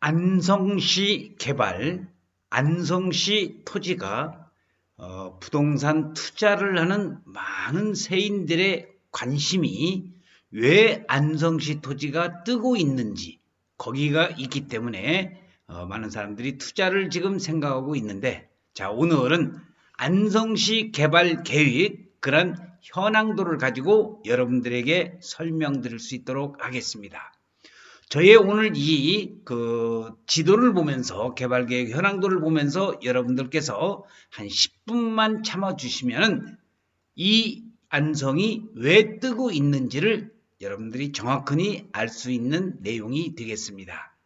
안성시 개발, 안성시 토지가 어, 부동산 투자를 하는 많은 세인들의 관심이 왜 안성시 토지가 뜨고 있는지 거기가 있기 때문에 어, 많은 사람들이 투자를 지금 생각하고 있는데 자 오늘은 안성시 개발 계획 그런 현황도를 가지고 여러분들에게 설명드릴 수 있도록 하겠습니다. 저의 오늘 이 그 지도를 보면서 개발 계획 현황도를 보면서 여러분들께서 한 10분만 참아 주시면은 이 안성이 왜 뜨고 있는지를 여러분들이 정확히 알 수 있는 내용이 되겠습니다.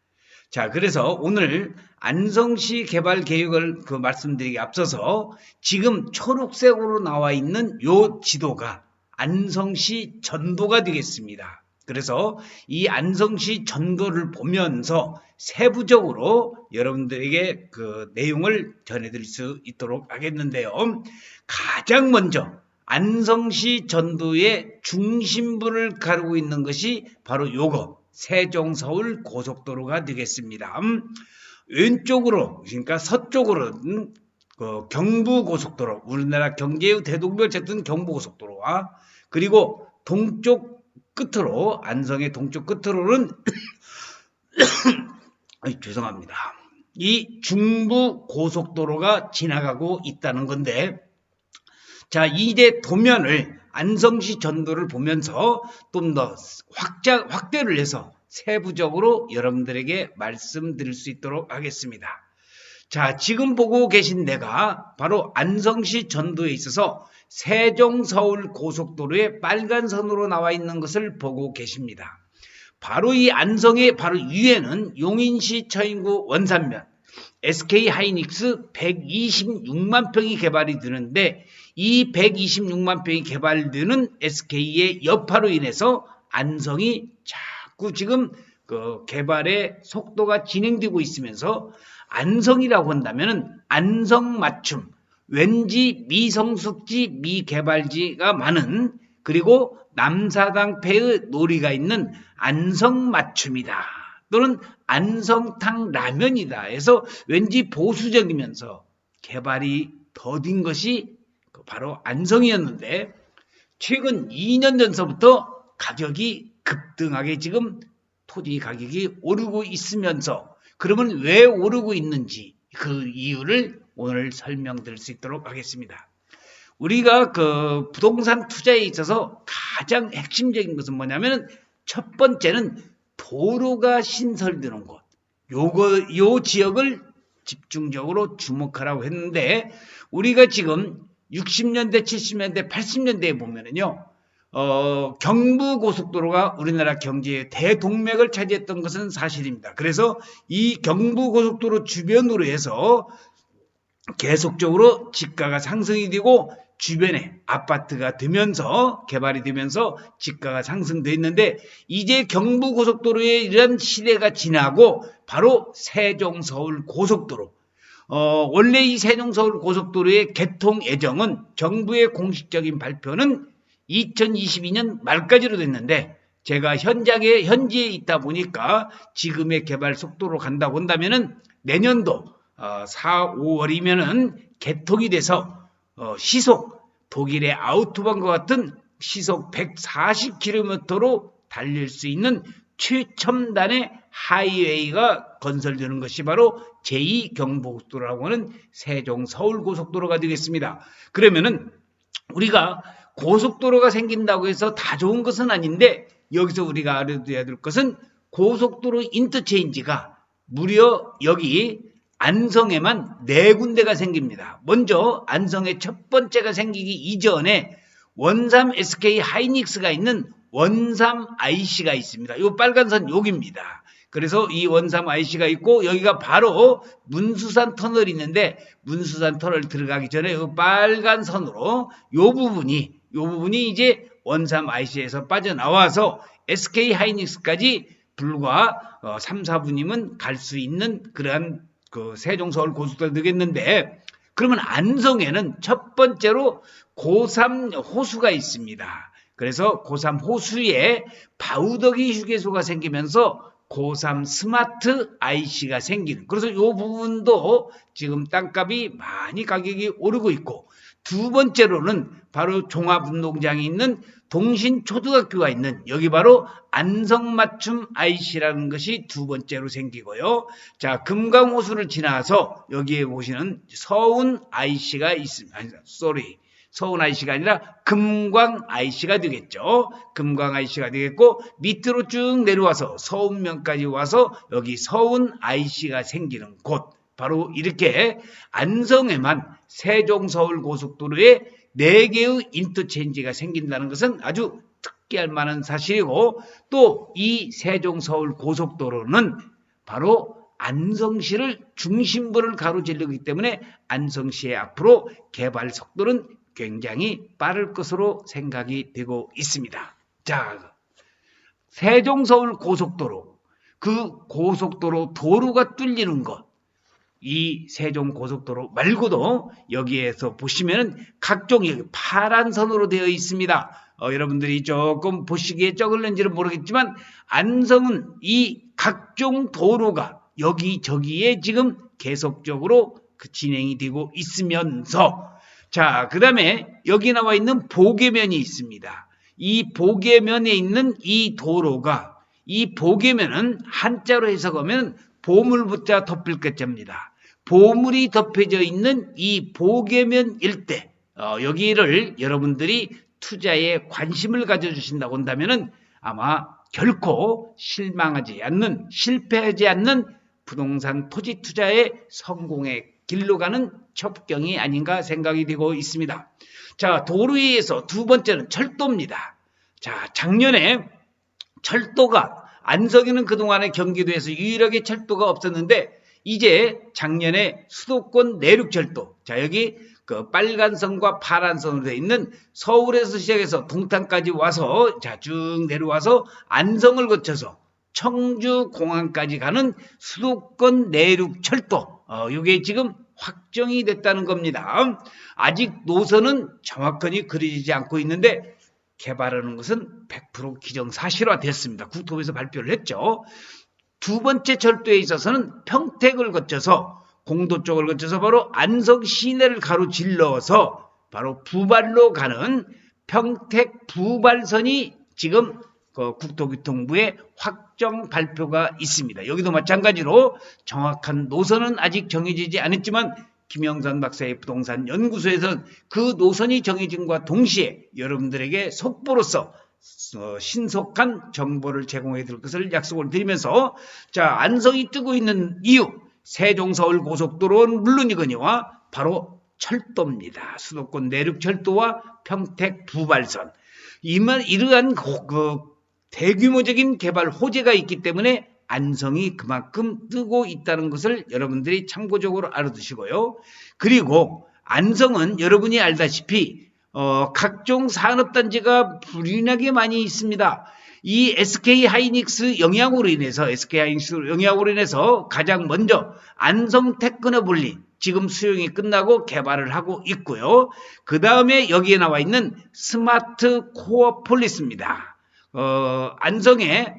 자, 그래서 오늘 안성시 개발 계획을 그 말씀드리기 앞서서 지금 초록색으로 나와 있는 요 지도가 안성시 전도가 되겠습니다. 그래서 이 안성시 전도를 보면서 세부적으로 여러분들에게 그 내용을 전해드릴 수 있도록 하겠는데요. 가장 먼저 안성시 전도의 중심부를 가르고 있는 것이 바로 요거 세종 서울 고속도로가 되겠습니다. 음, 왼쪽으로 그러니까 서쪽으로는 그 경부 고속도로 우리나라 경제의 대동별 쨌든 경부 고속도로와 그리고 동쪽 끝으로 안성의 동쪽 끝으로는 죄송합니다. 이 중부 고속도로가 지나가고 있다는 건데 자 이제 도면을 안성시 전도를 보면서 좀 더 확대를 해서 세부적으로 여러분들에게 말씀드릴 수 있도록 하겠습니다. 자, 지금 보고 계신 데가 바로 안성시 전도에 있어서 세종 서울 고속도로의 빨간 선으로 나와 있는 것을 보고 계십니다. 바로 이 안성의 바로 위에는 용인시 처인구 원산면 SK 하이닉스 126만 평이 개발이 되는데 이 126만 평이 개발되는 SK의 여파로 인해서 안성이 자꾸 지금 그 개발의 속도가 진행되고 있으면서 안성이라고 한다면 안성 맞춤 왠지 미성숙지 미개발지가 많은 그리고 남사당패의 놀이가 있는 안성 맞춤이다. 또는 안성탕 라면이다 해서 왠지 보수적이면서 개발이 더딘 것이 바로 안성이었는데 최근 2년 전서부터 가격이 급등하게 지금 토지 가격이 오르고 있으면서 그러면 왜 오르고 있는지 그 이유를 오늘 설명드릴 수 있도록 하겠습니다. 우리가 그 부동산 투자에 있어서 가장 핵심적인 것은 뭐냐면 첫 번째는 도로가 신설되는 곳. 요거 요 지역을 집중적으로 주목하라고 했는데 우리가 지금 60년대, 70년대, 80년대에 보면은요. 어, 경부 고속도로가 우리나라 경제의 대동맥을 차지했던 것은 사실입니다. 그래서 이 경부 고속도로 주변으로 해서 계속적으로 집가가 상승이 되고 주변에 아파트가 되면서 개발이 되면서 집가가 상승돼 있는데 이제 경부 고속도로의 이런 시대가 지나고 바로 세종 서울 고속도로 어, 원래 이 세종 서울 고속도로의 개통 예정은 정부의 공식적인 발표는 2022년 말까지로 됐는데 제가 현장에 현지에 있다 보니까 지금의 개발 속도로 간다고 한다면은 내년도 어, 4, 5월이면은 개통이 돼서 어, 시속 독일의 아우토반과 같은 시속 140km로 달릴 수 있는 최첨단의 하이웨이가 건설되는 것이 바로 제2경부고속도로라고 하는 세종 서울고속도로가 되겠습니다. 그러면은 우리가 고속도로가 생긴다고 해서 다 좋은 것은 아닌데 여기서 우리가 알아둬야 될 것은 고속도로 인터체인지가 무려 여기 안성에만 네 군데가 생깁니다. 먼저 안성의 첫 번째가 생기기 이전에 원삼 SK 하이닉스가 있는 원삼 IC가 있습니다. 이 빨간 선 여기입니다. 그래서 이 원삼 IC가 있고 여기가 바로 문수산 터널이 있는데 문수산 터널 들어가기 전에 이 빨간 선으로 이 부분이 이 부분이 이제 원삼 IC에서 빠져나와서 SK 하이닉스까지 불과 3, 어, 4분이면 갈 수 있는 그러한 그 세종서울 고속도로 되겠는데 그러면 안성에는 첫 번째로 고3 호수가 있습니다. 그래서 고3 호수에 바우더기 휴게소가 생기면서 고3 스마트 IC가 생기는. 그래서 이 부분도 지금 땅값이 많이 가격이 오르고 있고 두 번째로는 바로 종합운동장이 있는 동신초등학교가 있는 여기 바로 안성맞춤 IC라는 것이 두 번째로 생기고요. 자, 금강호수를 지나서 여기에 보시는 서운 IC가 있습니다. 쏘리. 서운 IC가 아니라 금광 IC가 되겠죠. 금광 IC가 되겠고 밑으로 쭉 내려와서 서운면까지 와서 여기 서운 IC가 생기는 곳. 바로 이렇게 안성에만 세종서울 고속도로에 4개의 인터체인지가 생긴다는 것은 아주 특기할 만한 사실이고 또 이 세종서울 고속도로는 바로 안성시를 중심부를 가로질르기 때문에 안성시의 앞으로 개발 속도는 굉장히 빠를 것으로 생각이 되고 있습니다. 자, 세종서울 고속도로 그 고속도로 도로가 뚫리는 것. 이 세종 고속도로 말고도 여기에서 보시면 각종 여기 파란 선으로 되어 있습니다. 어, 여러분들이 조금 보시기에 적을는지는 모르겠지만 안성은 이 각종 도로가 여기저기에 지금 계속적으로 그 진행이 되고 있으면서 자, 그 다음에 여기 나와 있는 보계면이 있습니다. 이 보계면에 있는 이 도로가 이 보계면은 한자로 해석하면 보물붙자 덮일 것자입니다. 보물이 덮여져 있는 이 보계면 일대 어, 여기를 여러분들이 투자에 관심을 가져주신다고 한다면은 아마 결코 실망하지 않는 실패하지 않는 부동산 토지 투자의 성공의 길로 가는 첩경이 아닌가 생각이 되고 있습니다. 자, 도로에 의해서 두 번째는 철도입니다. 자, 작년에 철도가 안성에는 그동안에 경기도에서 유일하게 철도가 없었는데 이제 작년에 수도권 내륙철도 자 여기 그 빨간 선과 파란 선으로 되어 있는 서울에서 시작해서 동탄까지 와서 자 쭉 내려와서 안성을 거쳐서 청주 공항까지 가는 수도권 내륙 철도 어 이게 지금 확정이 됐다는 겁니다. 아직 노선은 정확하게 그려지지 않고 있는데 개발하는 것은 100% 기정사실화 됐습니다. 국토부에서 발표를 했죠. 두 번째 철도에 있어서는 평택을 거쳐서 공도 쪽을 거쳐서 바로 안성 시내를 가로질러서 바로 부발로 가는 평택 부발선이 지금 그 국토교통부의 확정 발표가 있습니다. 여기도 마찬가지로 정확한 노선은 아직 정해지지 않았지만 김영선 박사의 부동산 연구소에서는 그 노선이 정해진과 동시에 여러분들에게 속보로서 어, 신속한 정보를 제공해 드릴 것을 약속을 드리면서 자 안성이 뜨고 있는 이유 세종서울 고속도로는 물론이거니와 바로 철도입니다. 수도권 내륙 철도와 평택 부발선 이만 이러한 그 대규모적인 개발 호재가 있기 때문에 안성이 그만큼 뜨고 있다는 것을 여러분들이 참고적으로 알아두시고요. 그리고 안성은 여러분이 알다시피 어, 각종 산업단지가 불인하게 많이 있습니다. 이 SK 하이닉스 영향으로 인해서 SK 하이닉스 영향으로 인해서 가장 먼저 안성 테크노블리 지금 수용이 끝나고 개발을 하고 있고요. 그 다음에 여기에 나와 있는 스마트 코어 폴리스입니다. 어, 안성에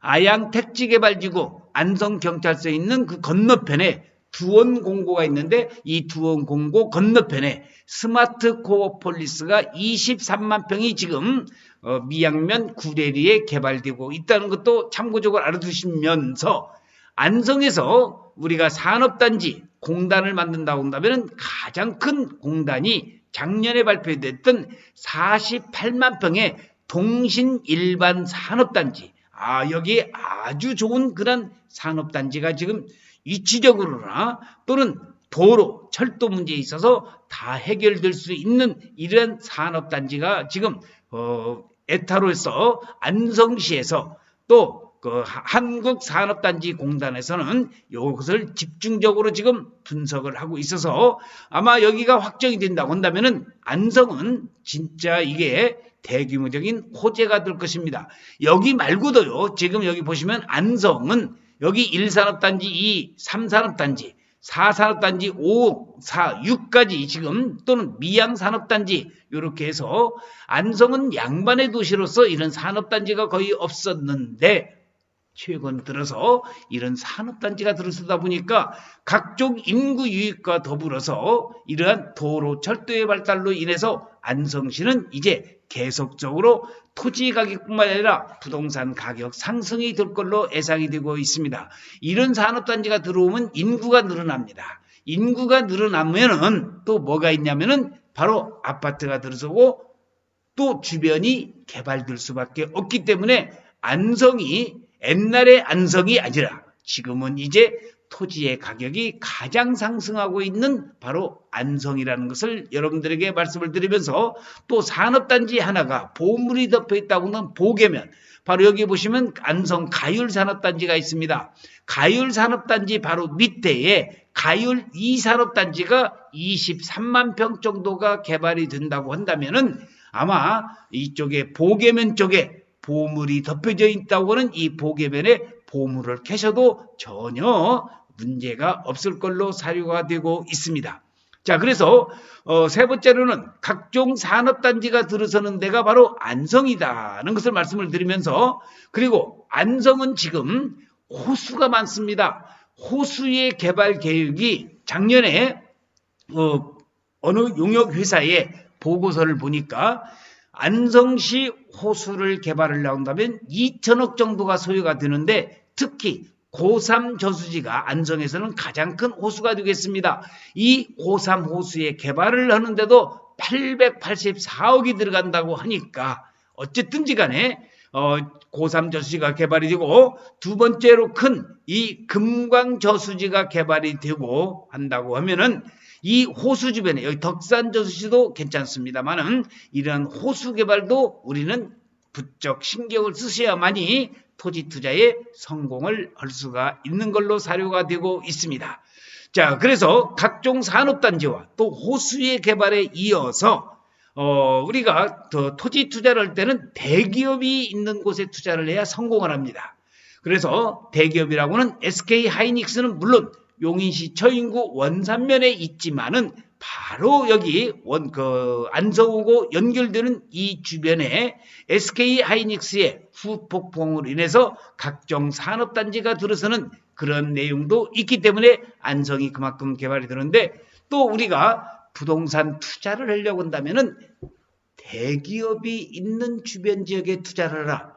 아양 택지 개발지구 안성 경찰서에 있는 그 건너편에 두원 공고가 있는데 이 두원 공고 건너편에 스마트 코어 폴리스가 23만 평이 지금 어, 미양면 구대리에 개발되고 있다는 것도 참고적으로 알아두시면서 안성에서 우리가 산업단지 공단을 만든다고 한다면 가장 큰 공단이 작년에 발표됐던 48만 평의 동신 일반 산업단지. 아, 여기 아주 좋은 그런 산업단지가 지금 위치적으로나 또는 도로, 철도 문제에 있어서 다 해결될 수 있는 이러한 산업단지가 지금, 어, 에타로에서 안성시에서 또 그 한국산업단지 공단에서는 이것을 집중적으로 지금 분석을 하고 있어서 아마 여기가 확정이 된다고 한다면은 안성은 진짜 이게 대규모적인 호재가 될 것입니다. 여기 말고도요. 지금 여기 보시면 안성은 여기 1산업단지, 2, 3산업단지, 4산업단지, 5, 4, 6까지 지금 또는 미양산업단지 이렇게 해서 안성은 양반의 도시로서 이런 산업단지가 거의 없었는데 최근 들어서 이런 산업단지가 들어서다 보니까 각종 인구 유입과 더불어서 이러한 도로 철도의 발달로 인해서 안성시는 이제 계속적으로 토지 가격뿐만 아니라 부동산 가격 상승이 될 걸로 예상이 되고 있습니다. 이런 산업단지가 들어오면 인구가 늘어납니다. 인구가 늘어나면은 또 뭐가 있냐면은 바로 아파트가 들어서고 또 주변이 개발될 수밖에 없기 때문에 안성이 옛날의 안성이 아니라 지금은 이제 토지의 가격이 가장 상승하고 있는 바로 안성이라는 것을 여러분들에게 말씀을 드리면서 또 산업단지 하나가 보물이 덮여 있다고는 보게면 바로 여기 보시면 안성 가율산업단지가 있습니다. 가율산업단지 바로 밑에에 가율 2산업단지가 23만 평 정도가 개발이 된다고 한다면은 아마 이쪽에 보계면 쪽에 보물이 덮여져 있다고는 이 보계면에 보물을 캐셔도 전혀 문제가 없을 걸로 사료가 되고 있습니다. 자, 그래서 어, 세 번째로는 각종 산업단지가 들어서는 데가 바로 안성이다는 것을 말씀을 드리면서 그리고 안성은 지금 호수가 많습니다. 호수의 개발 계획이 작년에 어, 어느 용역 회사의 보고서를 보니까 안성시 호수를 개발을 나온다면 2천억 정도가 소요가 되는데 특히 고3 저수지가 안성에서는 가장 큰 호수가 되겠습니다. 이 고3 호수의 개발을 하는데도 884억이 들어간다고 하니까 어쨌든지 간에 어, 고3 저수지가 개발이 되고 두 번째로 큰 이 금광 저수지가 개발이 되고 한다고 하면은 이 호수 주변에 여기 덕산 저수지도 괜찮습니다만은 이런 호수 개발도 우리는 부쩍 신경을 쓰셔야만이 토지 투자에 성공을 할 수가 있는 걸로 사료가 되고 있습니다. 자, 그래서 각종 산업단지와 또 호수의 개발에 이어서 어, 우리가 더 토지 투자를 할 때는 대기업이 있는 곳에 투자를 해야 성공을 합니다. 그래서 대기업이라고는 SK 하이닉스는 물론 용인시 처인구 원산면에 있지만은 바로 여기 원 그 안성하고 연결되는 이 주변에 SK 하이닉스의 후폭풍으로 인해서 각종 산업단지가 들어서는 그런 내용도 있기 때문에 안성이 그만큼 개발이 되는데 또 우리가 부동산 투자를 하려고 한다면은 대기업이 있는 주변 지역에 투자를 하라.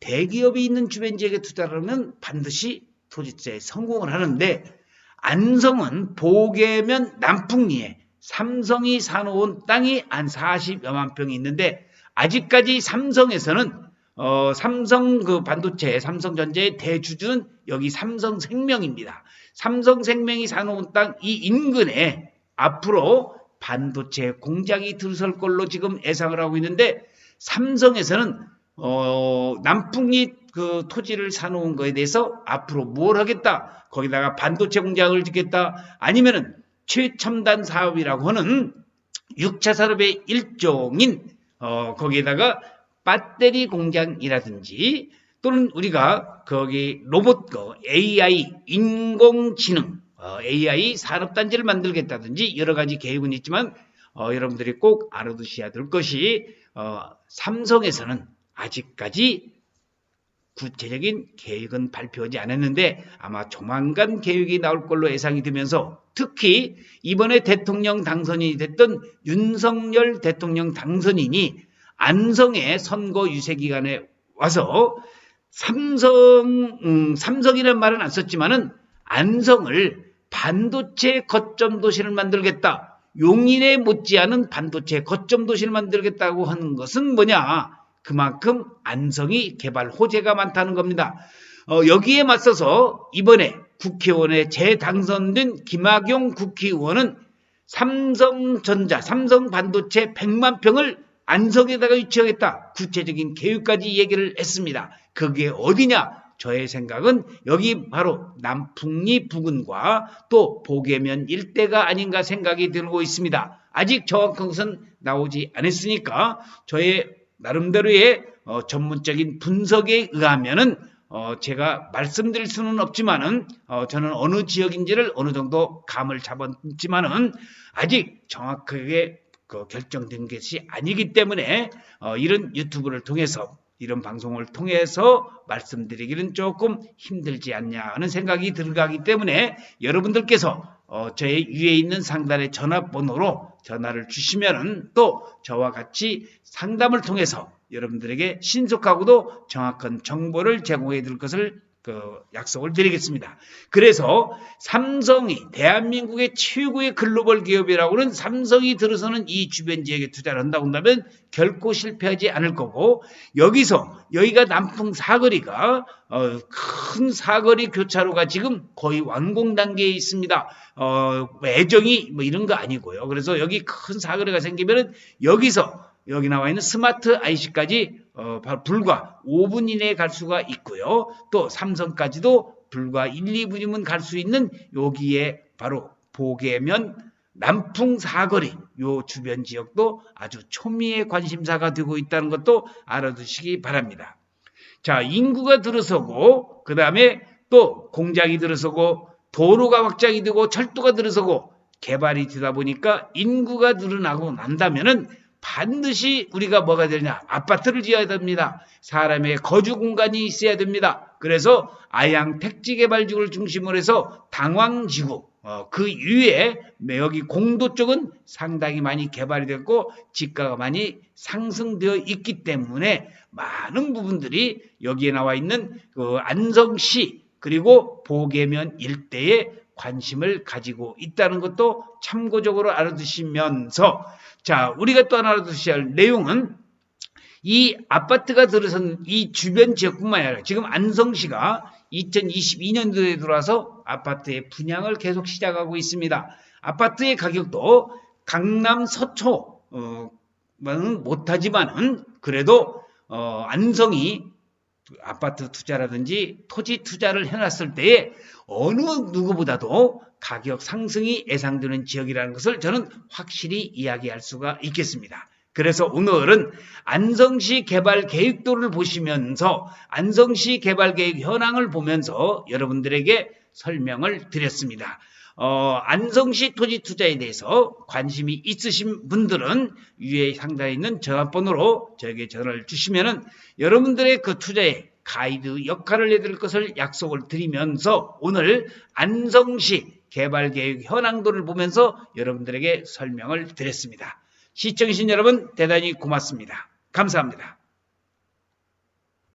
대기업이 있는 주변 지역에 투자를 하면 반드시 토지 투자에 성공을 하는데 안성은 보계면 남풍리에 삼성이 사놓은 땅이 한 40여만 평이 있는데 아직까지 삼성에서는 어, 삼성 그 반도체, 삼성전자의 대주주는 여기 삼성생명입니다. 삼성생명이 사놓은 땅 이 인근에 앞으로 반도체 공장이 들설 걸로 지금 예상을 하고 있는데 삼성에서는 어, 남풍리 그 토지를 사놓은 거에 대해서 앞으로 뭘 하겠다. 거기다가 반도체 공장을 짓겠다. 아니면은 최첨단 사업이라고 하는 6차 산업의 일종인 어, 거기에다가 배터리 공장이라든지 또는 우리가 거기 로봇 거 AI 인공지능 어, AI 산업단지를 만들겠다든지 여러 가지 계획은 있지만 어, 여러분들이 꼭 알아두셔야 될 것이 어, 삼성에서는 아직까지 구체적인 계획은 발표하지 않았는데 아마 조만간 계획이 나올 걸로 예상이 되면서 특히 이번에 대통령 당선인이 됐던 윤석열 대통령 당선인이 안성의 선거 유세 기간에 와서 삼성 음, 삼성이라는 말은 안 썼지만은 안성을 반도체 거점 도시를 만들겠다. 용인에 못지않은 반도체 거점 도시를 만들겠다고 하는 것은 뭐냐? 그만큼 안성이 개발 호재가 많다는 겁니다. 어, 여기에 맞서서 이번에 국회의원에 재당선된 김학용 국회의원은 삼성전자, 삼성반도체 100만 평을 안성에다가 유치하겠다. 구체적인 계획까지 얘기를 했습니다. 그게 어디냐? 저의 생각은 여기 바로 남풍리 부근과 또 보계면 일대가 아닌가 생각이 들고 있습니다. 아직 정확한 것은 나오지 않았으니까 저의 나름대로의 어, 전문적인 분석에 의하면은 어, 제가 말씀드릴 수는 없지만은 어, 저는 어느 지역인지를 어느 정도 감을 잡았지만은 아직 정확하게 그 결정된 것이 아니기 때문에 어, 이런 유튜브를 통해서 이런 방송을 통해서 말씀드리기는 조금 힘들지 않냐 하는 생각이 들어가기 때문에 여러분들께서 어, 저의 위에 있는 상단의 전화번호로 전화를 주시면은 또 저와 같이 상담을 통해서 여러분들에게 신속하고도 정확한 정보를 제공해 드릴 것을 그 약속을 드리겠습니다. 그래서 삼성이 대한민국의 최고의 글로벌 기업이라고는 삼성이 들어서는 이 주변 지역에 투자를 한다고 한다면 결코 실패하지 않을 거고 여기서 여기가 남풍 사거리가 어, 큰 사거리 교차로가 지금 거의 완공 단계에 있습니다. 어, 애정이 뭐 이런 거 아니고요. 그래서 여기 큰 사거리가 생기면은 여기서 여기 나와 있는 스마트 IC까지 어, 불과 5분 이내에 갈 수가 있고요. 또 삼성까지도 불과 1, 2분이면 갈 수 있는 여기에 바로 보계면 남풍 사거리 요 주변 지역도 아주 초미의 관심사가 되고 있다는 것도 알아두시기 바랍니다. 자, 인구가 들어서고 그 다음에 또 공장이 들어서고 도로가 확장이 되고 철도가 들어서고 개발이 되다 보니까 인구가 늘어나고 난다면은 반드시 우리가 뭐가 되냐? 아파트를 지어야 됩니다. 사람의 거주 공간이 있어야 됩니다. 그래서 아양 택지 개발지구를 중심으로 해서 당왕지구 어, 그 위에 여기 공도 쪽은 상당히 많이 개발이 됐고 지가가 많이 상승되어 있기 때문에 많은 부분들이 여기에 나와 있는 그 안성시 그리고 보계면 일대에 관심을 가지고 있다는 것도 참고적으로 알아두시면서 자 우리가 또 알아두셔야 할 내용은 이 아파트가 들어선 이 주변 지역뿐만 아니라 지금 안성시가 2022년도에 들어와서 아파트의 분양을 계속 시작하고 있습니다. 아파트의 가격도 강남 서초 어, 는 못하지만은 그래도 어, 안성이 아파트 투자라든지 토지 투자를 해놨을 때에 어느 누구보다도 가격 상승이 예상되는 지역이라는 것을 저는 확실히 이야기할 수가 있겠습니다. 그래서 오늘은 안성시 개발 계획도를 보시면서 안성시 개발 계획 현황을 보면서 여러분들에게 설명을 드렸습니다. 어, 안성시 토지 투자에 대해서 관심이 있으신 분들은 위에 상단에 있는 전화번호로 저에게 전화를 주시면은 여러분들의 그 투자에 가이드 역할을 해드릴 것을 약속을 드리면서 오늘 안성시 개발 계획 현황도를 보면서 여러분들에게 설명을 드렸습니다. 시청해주신 여러분 대단히 고맙습니다. 감사합니다.